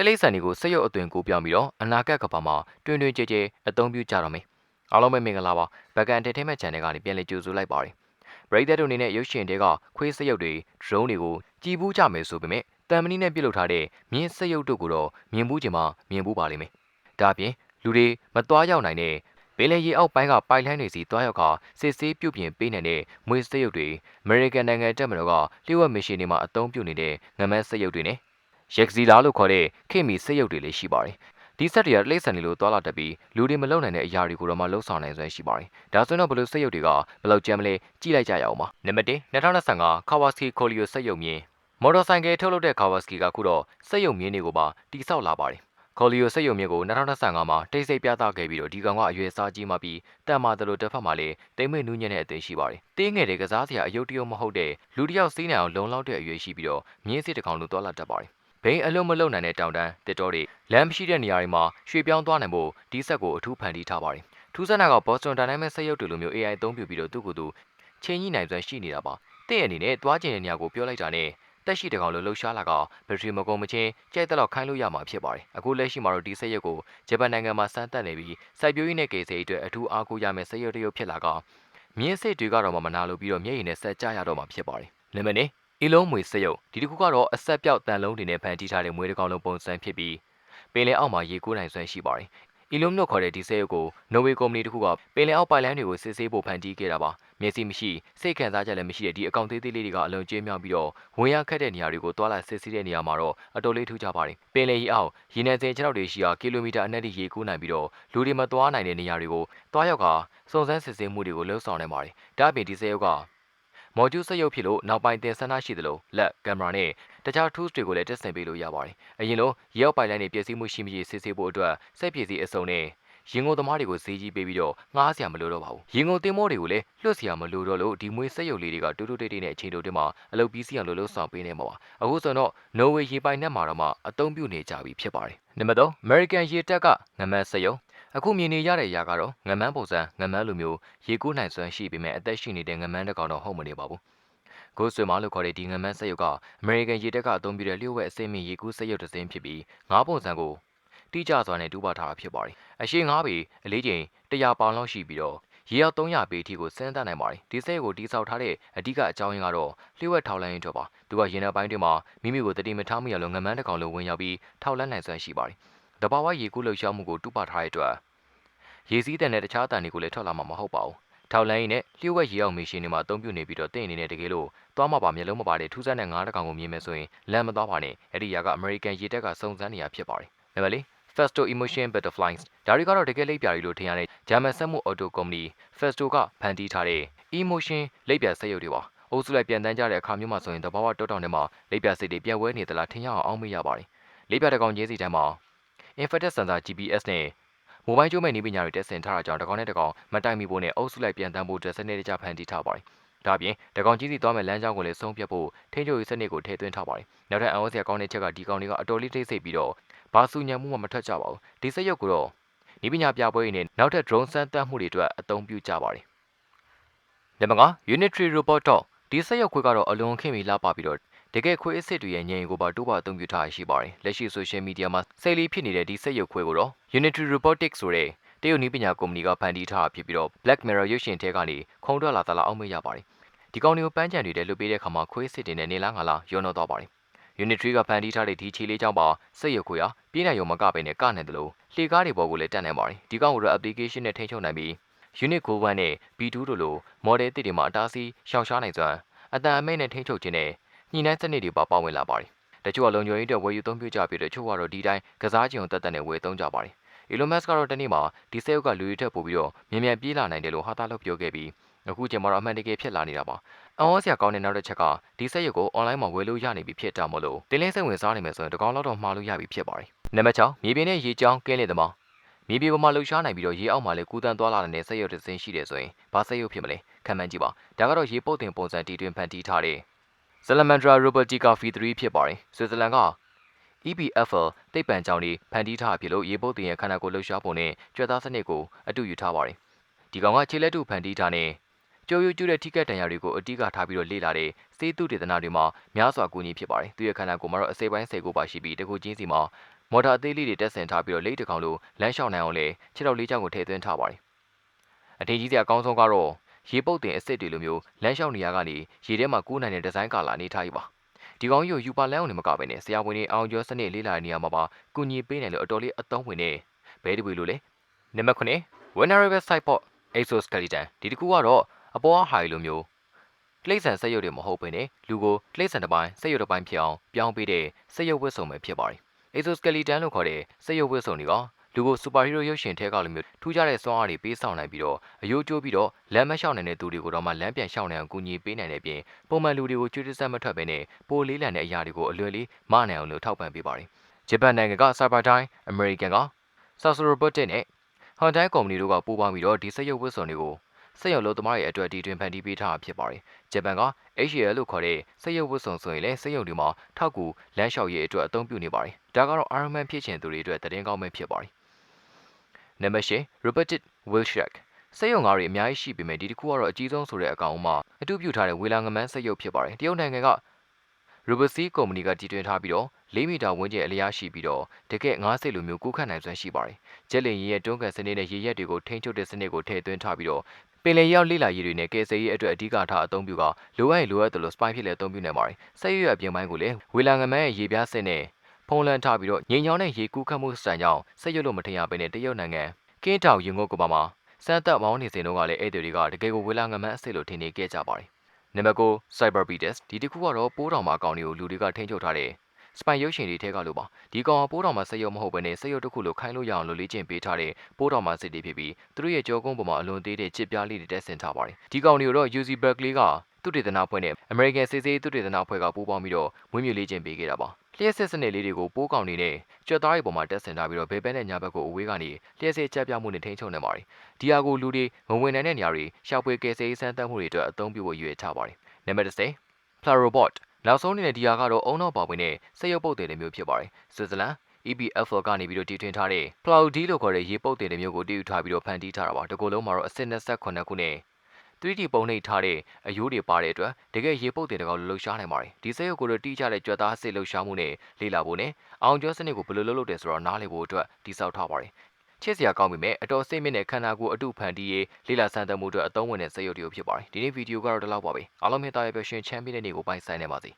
တလိษံတွေကိုစက်ရုပ်အသွင်ကိုပြောင်းပြီးတော့အနာဂတ်ကဘာမှာတွင်တွင်ကြဲကြဲအသုံးပြုကြတော့မယ်အားလုံးပဲမင်္ဂလာပါဘကန် entertainment channel ကနေပြန်လည်ကြိုဆိုလိုက်ပါတယ်ပရိသတ်တို့အနေနဲ့ရုပ်ရှင်တွေကခွေးစက်ရုပ်တွေ drone တွေကိုကြည်ဘူးကြမယ်ဆိုပေမဲ့တန်မဏိနဲ့ပြုတ်လုထားတဲ့မြင်းစက်ရုပ်တို့ကိုတော့မြင်ဘူးချင်မှမြင်ဘူးပါလိမ့်မယ်ဒါအပြင်လူတွေမသွားရောက်နိုင်တဲ့ပင်လယ်ရေအောက်ပိုင်းကပိုက်လိုင်းတွေစီတွားရောက်ကစစ်ဆေးပြုတ်ပြင်ပေးနိုင်တဲ့မွေးစက်ရုပ်တွေအမေရိကန်နိုင်ငံတပ်မတော်ကလျှို့ဝှက်မရှင်တွေမှာအသုံးပြုနေတဲ့ငမန်းစက်ရုပ်တွေနဲ့ ရက်ဇီလာလို့ခေါ်တဲ့ခေတ်မီစက်ရုပ်တွေလည်းရှိပါတယ်ဒီဆက်တွေကလိမ့်ဆန်နေလို့တွာလာတက်ပြီးလူတွေမလုံနိုင်တဲ့အရာတွေကိုတော့မှလှုပ်ဆောင်နိုင်စွမ်းရှိပါတယ်။ဒါဆိုရင်တော့ဘလို့စက်ရုပ်တွေကဘယ်လောက်ကျမ်းမလဲကြည့်လိုက်ကြရအောင်ပါ။နံပါတ်1 2025 Kawasaki Kolio စက်ရုပ်မြင်းမော်တော်ဆိုင်ကယ်ထုတ်လုပ်တဲ့ Kawasaki ကခုတော့စက်ရုပ်မြင်းတွေကိုပါတိစောက်လာပါတယ်။ Kolio စက်ရုပ်မြင်းကို2025မှာတိတ်ဆိတ်ပြသခဲ့ပြီးတော့ဒီကောင်ကအရွယ်စားကြီးမှပြီးတန်မာတယ်လို့တစ်ဖက်မှာလည်းတိမ်မွေ့နူးညံ့တဲ့အသွင်ရှိပါတယ်။တင်းငယ်တဲ့ကစားစရာအယုတ်တရုတ်မဟုတ်တဲ့လူတစ်ယောက်စီးနိုင်အောင်လုံလောက်တဲ့အရွယ်ရှိပြီးတော့မြင်းစစ်တစ်ကောင်လိုတွာလာတတ်ပါတယ် ဘိန်းအလုံးမလုံးနိုင်တဲ့တောင်တန်းတစ်တော်တွေလမ်းမရှိတဲ့နေရာတွေမှာရွှေ့ပြောင်းသွားနိုင်ဖို့ဒီဆက်ကိုအထူးဖန်တီးထားပါတယ်။ထူးဆန်းတာက Boston Dynamics စက်ရုပ်တွေလိုမျိုး AI အသုံးပြုပြီးတော့သူ့ကိုယ်သူချိန်ကြီးနိုင်စွမ်းရှိနေတာပါ။တဲ့အနေနဲ့သွားကျင်တဲ့နေရာကိုပြောလိုက်တာနဲ့တက်ရှိတကောင်လိုလှုပ်ရှားလာကဘက်ထရီမကုန်မချင်းကြိုက်တဲ့လောက်ခိုင်းလို့ရမှာဖြစ်ပါတယ်။အခုလက်ရှိမှာတော့ဒီစက်ရုပ်ကိုဂျပန်နိုင်ငံမှာစမ်းသပ်နေပြီးစိုက်ပျိုးရေးနဲ့ကေဆေးအတွက်အထူးအားကိုးရမယ့်စက်ရုပ်တစ်ရုပ်ဖြစ်လာကမြင်းစစ်တွေကတော့မနာလို့ပြီးတော့မျက်ရည်နဲ့ဆက်ကြရတော့မှာဖြစ်ပါတယ်။နံပါတ်1 အီလုံးမွေစက်ရုပ်ဒီတစ်ခုကတော့အဆက်ပြောက်တန်လုံးတွေနဲ့ဖန်တီးထားတဲ့မွေးတစ်ကောင်လုံးပုံစံဖြစ်ပြီးပင်လယ်အောက်မှာရေကူးနိုင်စွမ်းရှိပါတယ်။အီလုံးလို့ခေါ်တဲ့ဒီစက်ရုပ်ကိုနော်ဝေကုမ္ပဏီတစ်ခုကပင်လယ်အောက်ပိုင်လိုင်းတွေကိုစစ်ဆေးဖို့ဖန်တီးခဲ့တာပါ။မျက်စိမရှိစိတ်ခံစားချက်လည်းမရှိတဲ့ဒီအကောင့်သေးသေးလေးတွေကအလုံးကျင်းမြောက်ပြီးတော့ဝင်ရခက်တဲ့နေရာတွေကိုတွာလာစစ်ဆေးတဲ့နေရာမှာတော့အတော်လေးထူးခြားပါတယ်။ပင်လယ်ရေအောက်ရေနံစင်ခြေထောက်တွေရှိရာကီလိုမီတာအနက်ထိရေကူးနိုင်ပြီးတော့လူတွေမသွားနိုင်တဲ့နေရာတွေကိုတွားရောက်ကစုံစမ်းစစ်ဆေးမှုတွေကိုလှုပ်ဆောင်နေပါတယ်။ဒါ့အပြင်ဒီစက်ရုပ်က မော်ဂျူးစက်ရုပ်ဖြစ်လို့နောက်ပိုင်းတင်ဆန္ဒရှိသလိုလက်ကင်မရာနဲ့တခြား tools တွေကိုလည်းတက်ဆင်ပေးလို့ရပါတယ်။အရင်လိုရေအောက်ပိုင်လိုင်းတွေပြည့်စည်မှုရှိမရှိစစ်ဆေးဖို့အတွက်စက်ပြည့်စည်အစုံနဲ့ရင်ကုန်သမားတွေကိုဈေးကြီးပေးပြီးတော့ငှားစရာမလိုတော့ပါဘူး။ရင်ကုန်တင်မောတွေကိုလည်းလွှတ်စရာမလိုတော့လို့ဒီမွေးစက်ရုပ်လေးတွေကတူတူတိတ်တိတ်နဲ့အချိန်တိုတင်မှာအလုပ်ပြီးစီအောင်လို့လှုပ်ဆောင်ပေးနေမှာပါ။အခုဆိုတော့ Norway ရေပိုင်နက်မှာတော့မှအသုံးပြုနေကြပြီဖြစ်ပါတယ်။နံပါတ်3 American ရေတက်ကငမန်းစက်ရုံ အခုမြင်နေရတဲ့အရာကတော့ငမန်းပုံစံငမန်းလိုမျိုးရေကူးနိုင်စွမ်းရှိပေမဲ့အသက်ရှိနေတဲ့ငမန်းတစ်ကောင်တော့ဟုတ်မနေပါဘူးဂိုးဆွေမာလို့ခေါ်တဲ့ဒီငမန်းစက်ရုပ်ကအမေရိကန်ရေတပ်ကအသုံးပြုတဲ့လျှို့ဝှက်အစိမ့်မြင့်ရေကူးစက်ရုပ်တစ်စင်းဖြစ်ပြီးငါးပုံစံကိုတိကျစွာနဲ့တူပါထားတာဖြစ်ပါတယ်။အရှိငါးပေအလေးချိန်100ပေါင်လောက်ရှိပြီးတော့ရေအောက်300ပေအထိကိုဆင်းသက်နိုင်ပါတယ်။ဒီစက်ရုပ်ကိုတိစောက်ထားတဲ့အဓိကအကြောင်းရင်းကတော့လျှို့ဝှက်ထောက်လန်းရေးတော့ပါ။သူကရင်ထဲပိုင်းတွေမှာမိမိကိုတတိမထားမိရလို့ငမန်းတစ်ကောင်လိုဝင်ရောက်ပြီးထောက်လန်းနိုင်စွမ်းရှိပါတယ်။ တဘာဝရေကူးလှုပ်ရှားမှုကိုတူပါထားတဲ့အတွက်ရေစည်းတန်တဲ့တခြားတန်တွေကိုလည်းထွက်လာမှာမဟုတ်ပါဘူး။ထောက်လန်းရင်းနဲ့လျှို့ဝှက်ရေအောက်မရှင်တွေမှာအသုံးပြုနေပြီးတော့တင့်အနေနဲ့တကယ်လို့သွားမှာပါမျက်လုံးမပါတဲ့ထူးဆန်းတဲ့ငါးတကောင်ကိုမြင်မယ်ဆိုရင်လမ်းမသွားပါနဲ့အဲ့ဒီຢာကအမေရိကန်ရေတပ်ကစုံစမ်းနေရဖြစ်ပါတယ်နံပါတ်၄ Festo Emotion Butterflies ဒါတွေကတော့တကယ်လိပ်ပြာတွေလို့ထင်ရတဲ့ဂျာမန်စက်မှုအော်တိုကုမ္ပဏီ Festo ကဖန်တီးထားတဲ့ Emotion လိပ်ပြာစက်ရုပ်တွေပါအုပ်စုလိုက်ပြန်တန်းကြတဲ့အခါမျိုးမှာဆိုရင်တဘာဝတောတောင်ထဲမှာလိပ်ပြာစိတ်တွေပြန်ဝဲနေသလားထင်ရအောင်အောင်းမေးရပါတယ်လိပ်ပြာတကောင်ချင်းစီတိုင်းမှာ Infrared Sensor GPS နဲ့မိုဘိုင်းကျိုးမဲ့နည်းပညာတွေတက်ဆင်ထားတာကြောင့်တကောင်နဲ့တကောင်မတိုင်မီဖို့နဲ့အုပ်စုလိုက်ပြန်တန်းဖို့အတွက်စနစ်တကျဖန်တီးထားပါတယ်ဒါပြင်တကောင်ကြီးစီသွားမဲ့လမ်းကြောင်းကိုလည်းဆုံးဖြတ်ဖို့ထိန်းချုပ်ရေးစနစ်ကိုထည့်သွင်းထားပါတယ်။နောက်ထပ်အံ့ဩစရာကောင်းတဲ့ချက်ကဒီကောင်တွေကအတော်လေးတိတ်ဆိတ်ပြီးတော့ဘာစုညံမှုမှမထွက်ကြပါဘူး။ဒီစက်ရုပ်ကတော့ဤပညာပြပွဲရင်းနဲ့နောက်ထပ် drone စမ်းသပ်မှုတွေအတွက်အသုံးပြုကြပါတယ်။နံပါတ်5 Unitary Robot တော့ဒီစက်ရုပ်ခွေးကတော့အလွန်ခင်မီလာပါပြီးတော့ တကယ်ခွေးအစ်စ်တွေရဲ့ညင်ကိုပါတိုးပါအသုံးပြုထားရှိပါတယ်။လက်ရှိ social media မှာစိတ်လေးဖြစ်နေတဲ့ဒီစက်ရုပ်ခွေးကိုတော့ Unitary Robotics ဆိုတဲ့တရုတ်နည်းပညာကုမ္ပဏီကဖန်တီးထားဖြစ်ပြီးတော့ Black Mirror ရုပ်ရှင်ထဲကနေခုံထွက်လာသလားအောက်မေ့ရပါတယ်။ဒီကောင်တွေကိုပန်းချံတွေထဲလွတ်ပေးတဲ့ခါမှာခွေးစစ်တင်နဲ့နေလားငါလားရောနှောသွားပါတယ်။ Unitary ကဖန်တီးထားတဲ့ဒီခြေလေးကြောင့်ပါစိတ်ရခွေဟာပြေးနိုင်ရုံမကပဲနဲ့ကနိုင်တယ်လို့လှေကားတွေပေါ်ကိုလည်းတက်နိုင်ပါတယ်။ဒီကောင်ကိုတော့ application နဲ့ထိန်းချုပ်နိုင်ပြီး Unit 9နဲ့ B2 တို့လို model တစ်တွေမှာအတားဆီးရှောင်ရှားနိုင်စွမ်းအတန်အမိတ်နဲ့ထိန်းချုပ်ခြင်းနဲ့ ညှိနှိုင်းစနစ်တွေပါပါဝင်လာပါတယ်။တချို့ကလုံခြုံရေးအတွက်ဝယ်ယူသုံးပြုကြပြီးတချို့ကတော့ဒီတိုင်းကစားကြုံတက်တက်နဲ့ဝယ်သုံးကြပါတယ်။ Elon Musk ကတော့တနေ့မှာဒီစက်ရုပ်ကလူတွေထက်ပိုပြီးတော့မြန်မြန်ပြေးလာနိုင်တယ်လို့ဟာတာလို့ပြောခဲ့ပြီးအခုချိန်မှာတော့အမှန်တကယ်ဖြစ်လာနေတာပါအံ့ဩစရာကောင်းတဲ့နောက်တစ်ချက်ကဒီစက်ရုပ်ကို online မှာဝယ်လို့ရနေပြီဖြစ်တာမို့လို့တင်းလင်းစိတ်ဝင်စားနေမယ်ဆိုရင်တကောင်လောက်တော့မှားလို့ရပြီဖြစ်ပါတယ်နံပါတ်6မြေပြင်နဲ့ရေကြောင်းကင်းလေသမားမြေပြင်ပေါ်မှာလှုပ်ရှားနိုင်ပြီးတော့ရေအောက်မှာလည်းကူးတန်းသွားလာတဲ့စက်ရုပ်တစ်စင်းရှိတယ်ဆိုရင်ဘာစက်ရုပ်ဖြစ်မလဲခံမှန်းကြည့်ပါဒါကတော့ရေပုတ်တင်ပုံစံတီတွင်ဖန်တီးထားတဲ့ Salamandra Robotica V3 ဖြစ်ပါတယ်ဆွစ်ဇာလန်က EPFL တိတ်ပံကြောင်တွေဖန်တီးထားဖြစ်လို့ရေပုတ်တင်ရဲ့ခန္ဓာကိုယ်လှုပ်ရှားပုံနဲ့ကြွက်သားစနစ်ကိုအတူယူထားပါတယ်ဒီကောင်ကခြေလက်တူဖန်တီးထားတဲ့ကြိုးရိုးကျူးတဲ့ထိကက်တန်ရာတွေကိုအတိကထားပြီးတော့လေ့လာတဲ့စေးသူတေသနာတွေမှာများစွာကူညီဖြစ်ပါတယ်။သူရဲ့ခန္ဓာကိုယ်မှာတော့အစိပ်ပိုင်း၁၀ကိုပါရှိပြီးတကူချင်းစီမှာမော်တာအသေးလေးတွေတက်ဆင်ထားပြီးတော့လိတ်တစ်ကောင်လိုလမ်းလျှောက်နိုင်အောင်လေခြေထောက်လေးချောင်းကိုထည့်သွင်းထားပါတယ်အထင်ကြီးစရာအကောင်းဆုံးကတော့ ရေပုတ်တင်အစ်စ်တွေလိုမျိုးလမ်းလျှောက်နေရကနေရေထဲမှာကူးနိုင်တဲ့ဒီဇိုင်းကာလာအနေထားကြီးပါဒီကောင်ကြီးကိုယူပါလန်းအောင်နေမကပဲနဲ့ဆရာဝန်တွေအောင်ကျော်စနစ်လေးလာတဲ့နေရာမှာပါကုညီပေးနိုင်လို့အတော်လေးအသုံးဝင်နေဘဲတပွေလို့လေနံပါတ်9 vulnerable site port exoskeleton ဒီတစ်ခုကတော့အပေါ်ဟာရီလိုမျိုးတိရစ္ဆာန်စက်ရုပ်တွေမဟုတ်ဘဲနဲ့လူကိုတိရစ္ဆာန်တစ်ပိုင်းစက်ရုပ်တစ်ပိုင်းဖြစ်အောင်ပြောင်းပေးတဲ့စက်ရုပ်ဝတ်စုံပဲဖြစ်ပါတယ် exoskeleton လို့ခေါ်တဲ့စက်ရုပ်ဝတ်စုံတွေက လူကိုစူပါဟီးရိုးရုပ်ရှင်ထဲကလိုမျိုးထူးခြားတဲ့စွမ်းအားတွေပေးဆောင်နိုင်ပြီးတော့အယိုးကျိုးပြီးတော့လမ်းမလျှောက်နိုင်တဲ့သူတွေကိုတော့မှလမ်းပြန်လျှောက်နိုင်အောင်ကူညီပေးနိုင်တဲ့ပြင်ပုံမှန်လူတွေကိုကျွေးတစက်မထွက်ဘဲနဲ့ပိုလေးလံတဲ့အရာတွေကိုအလွယ်လေးမနိုင်အောင်လို့ထောက်ပံ့ပေးပါတယ်ဂျပန်နိုင်ငံက Cyberdyne American က Sasso Robotics နဲ့ Hyundai ကုမ္ပဏီတို့ကပူးပေါင်းပြီးတော့ဒီစက်ရုပ်ဝတ်စုံတွေကို စက်ရုပ်လို့သမားရဲ့အတွက်ဒီတွင်ဖန်တီးပေးထားတာဖြစ်ပါတယ်ဂျပန်က HAL လို့ခေါ်တဲ့စက်ရုပ်ဝတ်စုံဆိုရင်လည်းစက်ရုပ်တွေမှာထောက်ကူလမ်းလျှောက်ရေးအတွက်အသုံးပြုနေပါတယ်ဒါကတော့ Iron Man ဖြစ်ချင်သူတွေအတွက်သတင်းကောင်းပဲဖြစ်ပါတယ်နံပါတ်၈ Robotic Wheelshack စက်ရုံငါးတွေအများကြီးရှိပေမဲ့ဒီတစ်ခုကတော့အကြီးဆုံးဆိုတဲ့အကောင်အမအတူပြုထားတဲ့ဝေလာငမန်းစက်ရုပ်ဖြစ်ပါတယ်တရုတ်နိုင်ငံက Robosi ကုမ္ပဏီကတည်တွင်ထားပြီးတော့၄မီတာဝန်းကျင်အလျားရှိပြီးတော့တကယ်ငါးစိတ်လိုမျိုးကူးခတ်နိုင်စွမ်းရှိပါတယ်။ဂျက်လင်ရေရဲ့တွန်းကန်စနစ်နဲ့ရေရက်တွေကိုထိန်းချုပ်တဲ့စနစ်ကိုထည့်သွင်းထားပြီးတော့ ပင်လယ်ရောက်လေ့လာရေးတွေနဲ့ကယ်ဆယ်ရေးအတွက်အဓိကထားအသုံးပြုကလိုအပ်ရင်လိုအပ်သလို spy ဖြစ်လည်းအသုံးပြုနိုင်ပါတယ်။ဆက်ရွရအပြင်ပိုင်းကိုလည်းဝေလာငမန်းရဲ့ရေပြားစနစ်နဲ့ဖုံးလန်းထားပြီးတော့ငိန်ချောင်းနဲ့ရေကူးခတ်မှုစံကြောင့်ဆက်ရွလို့မထင်ရဘဲနဲ့တရုတ်နိုင်ငံကင်းတောင်ရင်ငုတ်ကပါမှာစမ်းသက်မောင်းနေစဉ်တုန်းကလည်းအဲ့ဒီတွေကတကယ်ကိုဝေလာငမန်းအစ်စ်လိုထင်နေခဲ့ကြပါတယ်။နံပါတ်9 Cyber Beaters ဒီတစ်ခုကတော့ပိုးတော်မှာအကောင်တွေကိုလူတွေကထိန်းချုပ်ထားတဲ့ စပိုင်ရုပ်ရှင်တွေထဲကလို့ပါဒီကောင်ကပိုးတော်မှာစက်ရုပ်မဟုတ်ဘဲနဲ့စက်ရုပ်တစ်ခုလိုခိုင်းလို့ရအောင်လို့လေ့ကျင့်ပေးထားတဲ့ပိုးတော်မှာစစ်တွေဖြစ်ပြီးသူတို့ရဲ့ကြောကုန်းပေါ်မှာအလွန်သေးတဲ့ချစ်ပြားလေးတွေတက်ဆင်ထားပါတယ်ဒီကောင်တွေကိုတော့ UC Berkeley ကသူတေသနာဖွဲ့နဲ့ American စစ်စေးသူတေသနာဖွဲ့ကပူးပေါင်းပြီးတော့မွေးမြူလေ့ကျင့်ပေးခဲ့တာပါလျှက်စစ်စနစ်လေးတွေကိုပိုးကောင်တွေနဲ့ကြွက်သားတွေပေါ်မှာတက်ဆင်ထားပြီးတော့ဘယ်ဘက်နဲ့ညာဘက်ကိုအဝေးကနေလျှက်စစ်ချက်ပြမှုနဲ့ထိန်းချုပ်နေပါတယ်ဒီဟာကိုလူတွေမဝင်နိုင်တဲ့နေရာတွေရှောက်ပွေကယ်ဆယ်ရေးစမ်းသပ်မှုတွေအတွက်အသုံးပြုဖို့ရွေးထားပါတယ်နံပါတ်10 Plurobot နောက်ဆုံးအနေနဲ့ဒီဟာကတော့အုံနောက်ပါဝင်တဲ့စက်ရုပ်ပုတ်တယ်မျိုးဖြစ်ပါတယ်ဆွစ်ဇာလန် EPFL ကနေပြီးတော့တည်ထွင်ထားတဲ့ Cloud D လို့ခေါ်တဲ့ရေပုတ်တယ်မျိုးကိုတည်ယူထားပြီးတော့ဖန်တီးထားတာပါဒီကိုယ်လုံးမှာတော့အစစ်28ခုနဲ့ 3D ပုံနှိပ်ထားတဲ့အယိုးတွေပါတဲ့အတွက်တကယ်ရေပုတ်တင်တကောက်လှုပ်ရှားနိုင်ပါတယ်ဒီစက်ရုပ်ကိုတော့တိကျတဲ့ကြွက်သားစစ်လှုပ်ရှားမှုနဲ့လေ့လာဖို့နဲ့အောင်ကျော်စနစ်ကိုဘယ်လိုလုပ်လုပ်တယ်ဆိုတော့နားလည်ဖို့အတွက်တိစောက်ထားပါတယ် ချစ်စရာကောင်းပြီမဲ့အတော်စိတ်မြင့်တဲ့ခန္ဓာကိုယ်အတုဖန်တီးရေးလေ့လာစမ်းသပ်မှုအတွက်အသုံးဝင်တဲ့စက်ရုပ်တွေဖြစ်ပါတယ်ဒီနေ့ဗီဒီယိုကတော့ဒီလောက်ပါပဲအားလုံးမြတ်သားရဲ့ပျော်ရွှင်ချမ်းမြေ့တဲ့နေ့ကိုပိုင်ဆိုင်နေပါစေ